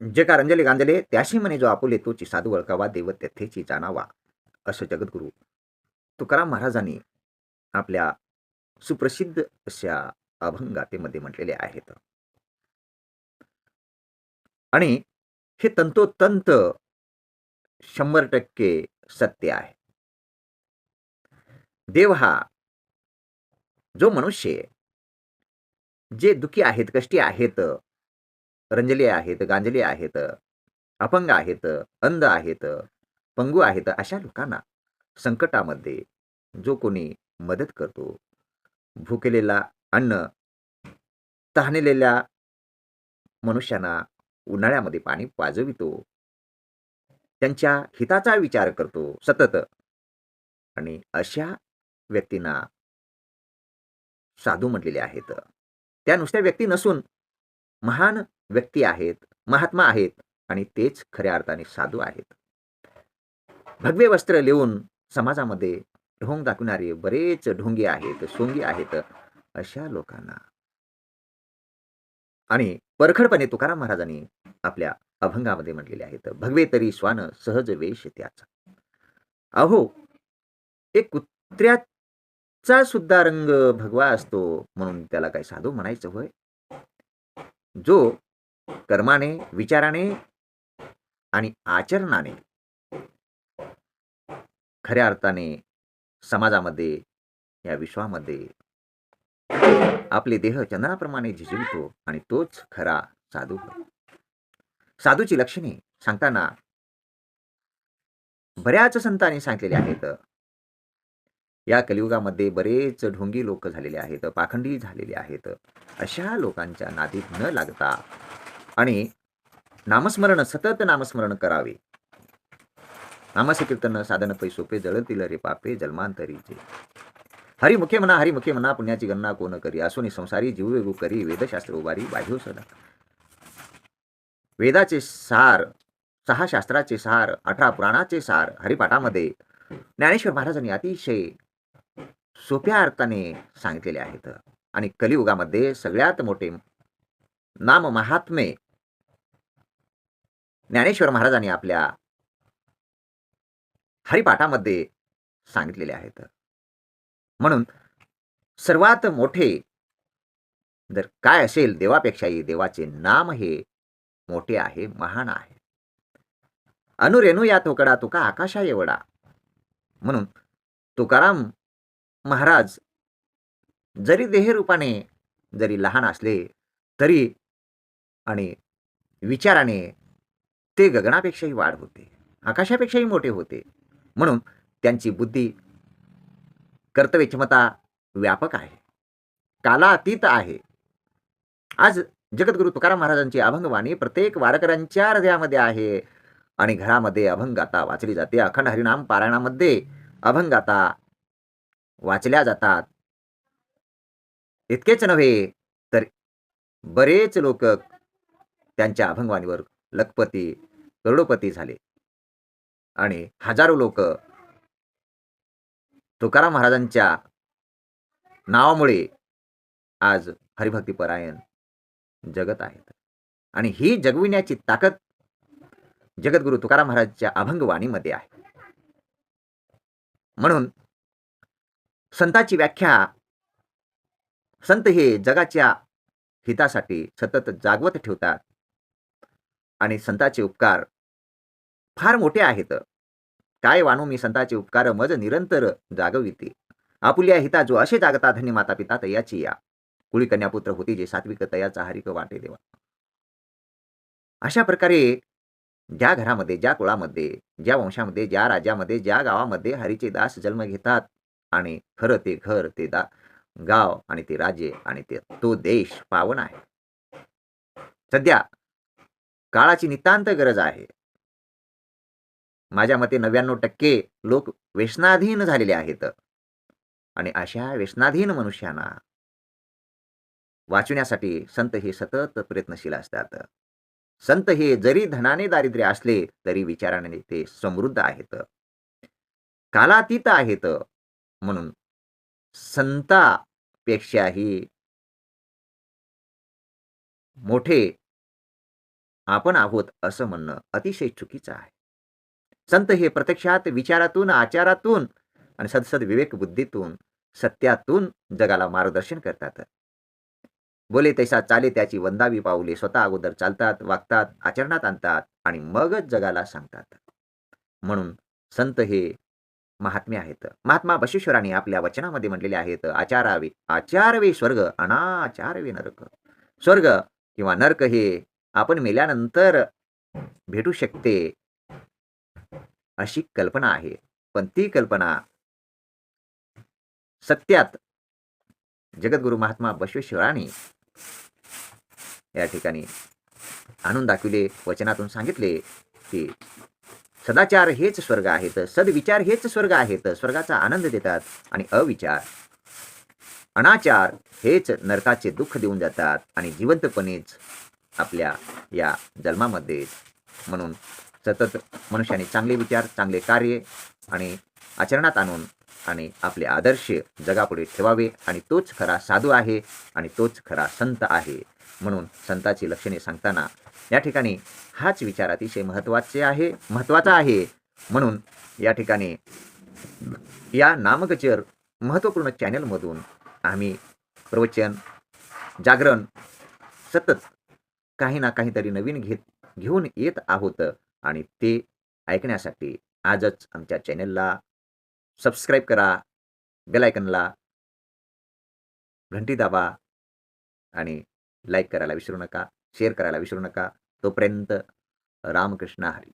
जे कारंजले गांजले त्याशी म्हणे जो आपुले तोची साधू वळकावा देव तेथेची जाणावा असं जगद्गुरू तुकाराम महाराजांनी आपल्या सुप्रसिद्ध अशा अभंगातेमध्ये म्हटलेले आहेत. आणि हे तंतोतंत शंभर टक्के सत्य आहे. देव हा जो मनुष्य जे दुखी आहेत कष्टी आहेत रंजले आहेत गांजले आहेत अपंग आहेत अंध आहेत पंगू आहेत अशा लोकांना संकटामध्ये जो कोणी मदत करतो भुकेलेला अन्न तहानलेल्या मनुष्यांना उन्हाळ्यामध्ये पाणी पाजवितो त्यांच्या हिताचा विचार करतो सतत. आणि अशा व्यक्तींना साधू म्हटलेले आहेत. त्या नुसत्या व्यक्ती नसून महान व्यक्ती आहेत महात्मा आहेत आणि तेच खऱ्या अर्थाने साधू आहेत. भगवे वस्त्र लिहून समाजामध्ये ढोंग दाखवणारे बरेच ढोंगी आहेत सोंगी आहेत अशा लोकांना. आणि परखडपणे तुकाराम महाराजांनी आपल्या अभंगामध्ये म्हटलेले आहेत भगवे तरी श्वान सहज वेश त्याचा. अहो एक कुत्र्याचा सुद्धा रंग भगवा असतो म्हणून त्याला काही साधू म्हणायचं होय? जो कर्माने विचाराने आणि आचरणाने खऱ्या अर्थाने समाजामध्ये या विश्वामध्ये आपले देह चंदनाप्रमाणे झिजवितो आणि तोच खरा साधू साधूची लक्षणे सांगताना बऱ्याच संतांनी सांगितलेले आहेत. या कलियुगामध्ये बरेच ढोंगी लोक झालेले आहेत पाखंडी झालेले आहेत. अशा लोकांच्या नादीत न लागता आणि नामस्मरण सतत नामस्मरण करावे. नामसकीर्तन साधन पै सोपे जळतील रे पापे जन्मांतरीचे. हरिमुखे म्हणा हरिमुखे म्हणा पुण्याची गणना कोण करी? असून संसारी जीव वेगू करी वेदशास्त्र उभारी बाह्यो सदा. वेदाचे सार सहा शास्त्राचे सार अठरा पुराणाचे सार हरिपाठामध्ये ज्ञानेश्वर महाराजांनी अतिशय सोप्या अर्थाने सांगितलेले आहेत. आणि कलियुगामध्ये सगळ्यात मोठे नाम महात्मे ज्ञानेश्वर महाराजांनी आपल्या हरिपाठामध्ये सांगितलेले आहेत. म्हणून सर्वात मोठे जर काय असेल देवापेक्षाही देवाचे नाम हे मोठे आहे महान आहे. अनुरेणू या तोकडा तुका आकाशा एवढा म्हणून तुकाराम महाराज जरी देहरूपाने जरी लहान असले तरी आणि विचाराने ते गगनापेक्षाही वाढ होते आकाशापेक्षाही मोठे होते. म्हणून त्यांची बुद्धी कर्तव्यक्षमता व्यापक आहे कालातीत आहे. आज जगद्गुरु तुकाराम महाराजांची अभंगवाणी प्रत्येक वारकऱ्यांच्या हृदयामध्ये आहे आणि घरामध्ये अभंगाता वाचली जाते. अखंड हरिनाम पारायणामध्ये अभंगाता वाचल्या जातात. इतकेच नव्हे तर बरेच लोक त्यांच्या अभंगवाणीवर लखपती करोडोपती झाले. आणि हजारो लोक तुकाराम महाराजांच्या नावामुळे आज हरिभक्तीपरायण जगत आहेत. आणि ही जगविण्याची ताकद जगद्गुरु तुकाराम महाराजच्या अभंगवाणीमध्ये आहे. म्हणून संताची व्याख्या संत हे जगाच्या हितासाठी सतत जागवत ठेवतात. आणि संताचे उपकार फार मोठे आहेत. काय वाणू मी संताचे उपकार मज निरंतर जागविते? आपुल्या हिता जो असे जागता धन्य माता पिता तयाची या. कुळी कन्यापुत्र होती जे सात्विक तयाचा हरिक वाटे देवा. अशा प्रकारे ज्या घरामध्ये ज्या कुळामध्ये ज्या वंशामध्ये ज्या राज्यामध्ये ज्या गावामध्ये हरीचे दास जन्म घेतात आणि खरं ते घर ते दा गाव आणि ते राज्य आणि ते तो देश पावन आहे. सध्या काळाची नितांत गरज आहे. माझ्या मते नव्याण्णव टक्के लोक व्यसनाधीन झालेले आहेत. आणि अशा व्यसनाधीन मनुष्यांना वाचवण्यासाठी संत हे सतत प्रयत्नशील असतात. संत हे जरी धनाने दारिद्र्य असले तरी विचाराने ते समृद्ध आहेत. कालातीत आहेत. म्हणून. संतापेक्षाही मोठे आपण आहोत असं म्हणणं अतिशय चुकीचं आहे. संत हे प्रत्यक्षात विचारातून आचारातून आणि सदसद विवेक बुद्धीतून सत्यातून जगाला मार्गदर्शन करतात. बोले तैसा चाले त्याची वंदावी पाऊले स्वतः अगोदर चालतात वागतात आचरणात आणतात आणि मगच जगाला सांगतात. म्हणून संत हे महात्मे आहेत. महात्मा बशेश्वराने आपल्या वचनामध्ये म्हटलेले आहेत आचारावे आचारवे स्वर्ग अनाचारवे नरक. स्वर्ग किंवा नरक हे आपण मेल्यानंतर भेटू शकते अशी कल्पना आहे. पण ती कल्पना सत्यात जगद्गुरु महात्मा बसवेश्वरांनी या ठिकाणी आणून दाखविले वचनातून सांगितले की सदाचार हेच स्वर्ग आहेत. सदविचार हेच स्वर्ग आहेत. स्वर्गाचा आनंद देतात आणि अविचार. अनाचार हेच नरकाचे दुःख देऊन जातात आणि जिवंतपणेच आपल्या या जन्मामध्ये म्हणून सतत मनुष्याने चांगले विचार चांगले कार्य आणि आचरणात आणून आणि आपले आदर्श जगापुढे ठेवावे आणि तोच खरा साधू आहे आणि तोच खरा संत आहे. म्हणून संताची लक्षणे सांगताना या ठिकाणी हाच विचार अतिशय महत्त्वाचे आहे महत्त्वाचा आहे. म्हणून या ठिकाणी या नामकचर महत्त्वपूर्ण चॅनलमधून आम्ही प्रवचन जागरण सतत काही ना काहीतरी नवीन घेत घेऊन येत आहोत आणि ते ऐकण्यासाठी आजच आमच्या चॅनलला सबस्क्राईब करा बेलायकनला घंटी दाबा आणि लाईक करायला विसरू नका शेअर करायला विसरू नका. तोपर्यंत रामकृष्ण हरी.